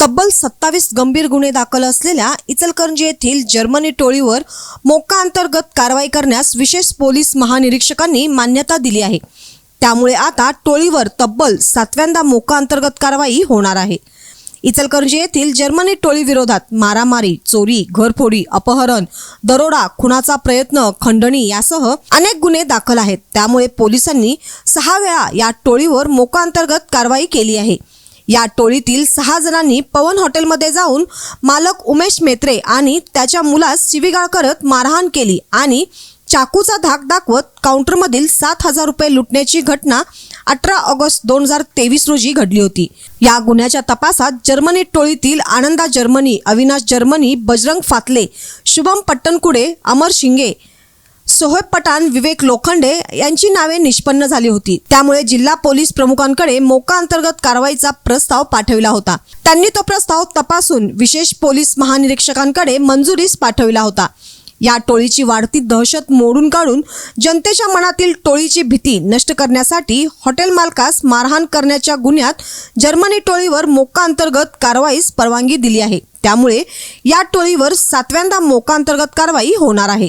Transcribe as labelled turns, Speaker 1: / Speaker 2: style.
Speaker 1: तब्बल सत्तावीस गंभीर गुन्हे दाखल असलेल्या इचलकरंजी येथील जर्मनी टोळीवर मोका अंतर्गत कारवाई करण्यास विशेष पोलीस महानिरीक्षकांनी मान्यता दिली आहे. त्यामुळे आता टोळीवर तब्बल सातव्यांदा मोका अंतर्गत कारवाई होणार आहे. इचलकरंजी येथील जर्मनी टोळी विरोधात मारामारी चोरी घरफोडी अपहरण दरोडा खुनाचा प्रयत्न खंडणी यासह अनेक गुन्हे दाखल आहेत. त्यामुळे पोलिसांनी सहा वेळा या टोळीवर मोका अंतर्गत कारवाई केली आहे. या टोळीतील सहा जणांनी पवन हॉटेलमध्ये जाऊन मालक उमेश मेत्रे आणि त्याच्या मुलास शिवीगाळ करत मारहाण केली आणि चाकूचा धाक दाखवत काउंटरमधील सात हजार रुपये लुटण्याची घटना अठरा ऑगस्ट दोन हजार तेवीस रोजी घडली होती. या गुन्ह्याच्या तपासात जर्मनी टोळीतील आनंदा जर्मनी अविनाश जर्मनी बजरंग फातले शुभम पट्टणकुडे अमर शिंगे सोहेब पठाण विवेक लोखंडे यांची नावे निष्पन्न झाली होती. त्यामुळे जिल्हा पोलीस प्रमुखांकडे मोका अंतर्गत कारवाईचा प्रस्ताव पाठविला होता. त्यांनी तो प्रस्ताव तपासून विशेष पोलीस महानिरीक्षकांकडे मंजुरीस पाठविला होता. या टोळीची वाढती दहशत मोडून काढून जनतेच्या मनातील टोळीची भीती नष्ट करण्यासाठी हॉटेल मालकास मारहाण करण्याच्या गुन्ह्यात जर्मनी टोळीवर मोका अंतर्गत कारवाईस परवानगी दिली आहे. त्यामुळे या टोळीवर सातव्यांदा मोका अंतर्गत कारवाई होणार आहे.